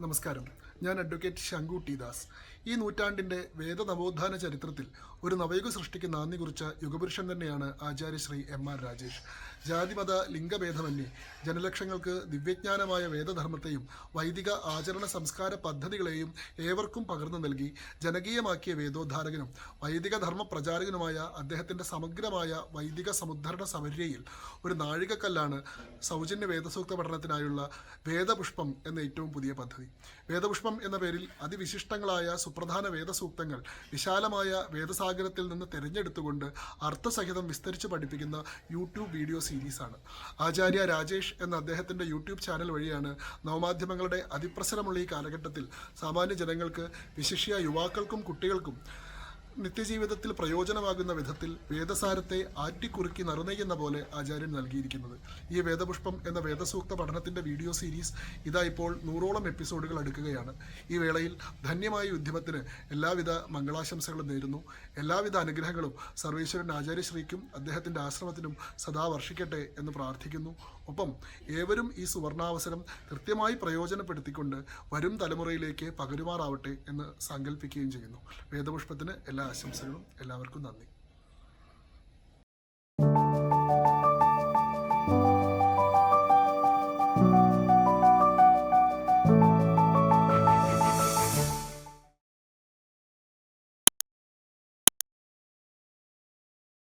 നമസ്കാരം. ഞാൻ അഡ്വക്കേറ്റ് ശങ്കു ടി ദാസ് ഈ നൂറ്റാണ്ടിന്റെ വേദ നവോത്ഥാന ചരിത്രത്തിൽ ഒരു നവയുഗ സൃഷ്ടിക്ക് നാന്ദി കുറിച്ച യുഗപുരുഷൻ തന്നെയാണ് ആചാര്യശ്രീ എം ആർ രാജേഷ്. ജാതിമത ലിംഗഭേദമന്യേ ജനലക്ഷങ്ങൾക്ക് ദിവ്യജ്ഞാനമായ വേദധർമ്മത്തെയും വൈദിക ആചരണ സംസ്കാര പദ്ധതികളെയും ഏവർക്കും പകർന്നു നൽകി ജനകീയമാക്കിയ വേദോദ്ധാരകനും വൈദിക ധർമ്മ പ്രചാരകനുമായ അദ്ദേഹത്തിന്റെ സമഗ്രമായ വൈദിക സമുദ്ധരണ സമര്യയിൽ ഒരു നാഴികക്കല്ലാണ് സൗജന്യ വേദസൂക്ത പഠനത്തിനായുള്ള വേദപുഷ്പം എന്ന ഏറ്റവും പുതിയ പദ്ധതി. വേദപുഷ്പം എന്ന പേരിൽ അതിവിശിഷ്ടങ്ങളായ സുപ്രധാന വേദസൂക്തങ്ങൾ വിശാലമായ വേദസാഗരത്തിൽ നിന്ന് തിരഞ്ഞെടുത്തുകൊണ്ട് അർത്ഥസഹിതം വിസ്തരിച്ച് പഠിപ്പിക്കുന്ന യൂട്യൂബ് വീഡിയോ സീരീസാണ് ആചാര്യ രാജേഷ് എന്ന അദ്ദേഹത്തിന്റെ യൂട്യൂബ് ചാനൽ വഴിയാണ് നവമാധ്യമങ്ങളുടെ അതിപ്രസരമുള്ള ഈ കാലഘട്ടത്തിൽ സാമാന്യ ജനങ്ങൾക്ക് വിശിഷ്യ യുവാക്കൾക്കും കുട്ടികൾക്കും നിത്യജീവിതത്തിൽ പ്രയോജനമാകുന്ന വിധത്തിൽ വേദസാരത്തെ ആറ്റിക്കുറുക്കി നറുനെയ്യുന്ന പോലെ ആചാര്യൻ നൽകിയിരിക്കുന്നത്. ഈ വേദപുഷ്പം എന്ന വേദസൂക്ത പഠനത്തിന്റെ വീഡിയോ സീരീസ് ഇതാ ഇപ്പോൾ നൂറോളം എപ്പിസോഡുകൾ അടുക്കുകയാണ്. ഈ വേളയിൽ ധന്യമായ ഉദ്യമത്തിന് എല്ലാവിധ മംഗളാശംസകളും നേരുന്നു. എല്ലാവിധ അനുഗ്രഹങ്ങളും സർവേശ്വരൻ ആചാര്യശ്രീക്കും അദ്ദേഹത്തിന്റെ ആശ്രമത്തിനും സദാ വർഷിക്കട്ടെ എന്ന് പ്രാർത്ഥിക്കുന്നു. ഒപ്പം ഏവരും ഈ സുവർണാവസരം കൃത്യമായി പ്രയോജനപ്പെടുത്തിക്കൊണ്ട് വരും തലമുറയിലേക്ക് പകരുമാറാവട്ടെ എന്ന് സങ്കല്പിക്കുകയും ചെയ്യുന്നു. വേദപുഷ്പത്തിന് എല്ലാ ആശംസകളും എല്ലാവർക്കും നന്ദി.